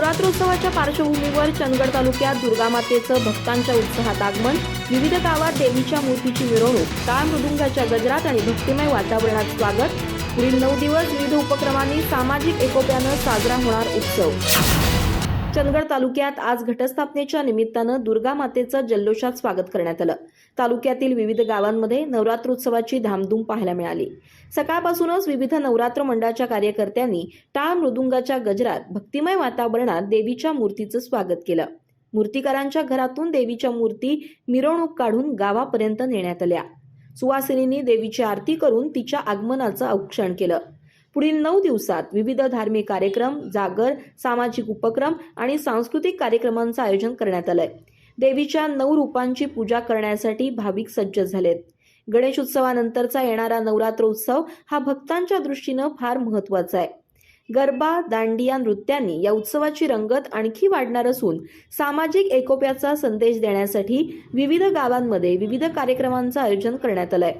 नवरात्रोत्सवाच्या पार्श्वभूमीवर चंदगड तालुक्यात दुर्गामातेचं भक्तांच्या उत्साहात आगमन विविध गावात देवीच्या मूर्तीची मिरवणूक टाळ मृदुंगाच्या गजरात आणि भक्तिमय वातावरणात स्वागत. पुढील नऊ दिवस विविध उपक्रमांनी सामाजिक एकोप्यानं साजरा होणार उत्सव. चंदगड तालुक्यात आज घटस्थापनेच्या निमित्तानं दुर्गा मातेचं जल्लोषात स्वागत करण्यात आलं. तालुक्यातील विविध गावांमध्ये नवरात्रोत्सवाची धामधूम पाहायला मिळाली. सकाळपासूनच विविध नवरात्र मंडळाच्या कार्यकर्त्यांनी टाळ मृदुंगाच्या गजरात भक्तिमय वातावरणात देवीच्या मूर्तीचं स्वागत केलं. मूर्तिकारांच्या घरातून देवीच्या मूर्ती मिरवणूक काढून गावापर्यंत नेण्यात आल्या. सुवासिनींनी देवीची आरती करून तिच्या आगमनाचं औक्षण केलं. पुढील नऊ दिवसात विविध धार्मिक कार्यक्रम जागर सामाजिक उपक्रम आणि सांस्कृतिक कार्यक्रमांचं आयोजन करण्यात आलंय. देवीच्या नऊ रूपांची पूजा करण्यासाठी भाविक सज्ज झालेत. गणेश उत्सवानंतरचा येणारा नवरात्रोत्सव हा भक्तांच्या दृष्टीनं फार महत्त्वाचा आहे. गरबा दांडिया नृत्यांनी या उत्सवाची रंगत आणखी वाढणार असून सामाजिक एकोप्याचा संदेश देण्यासाठी विविध गावांमध्ये विविध कार्यक्रमांचं आयोजन करण्यात आलंय.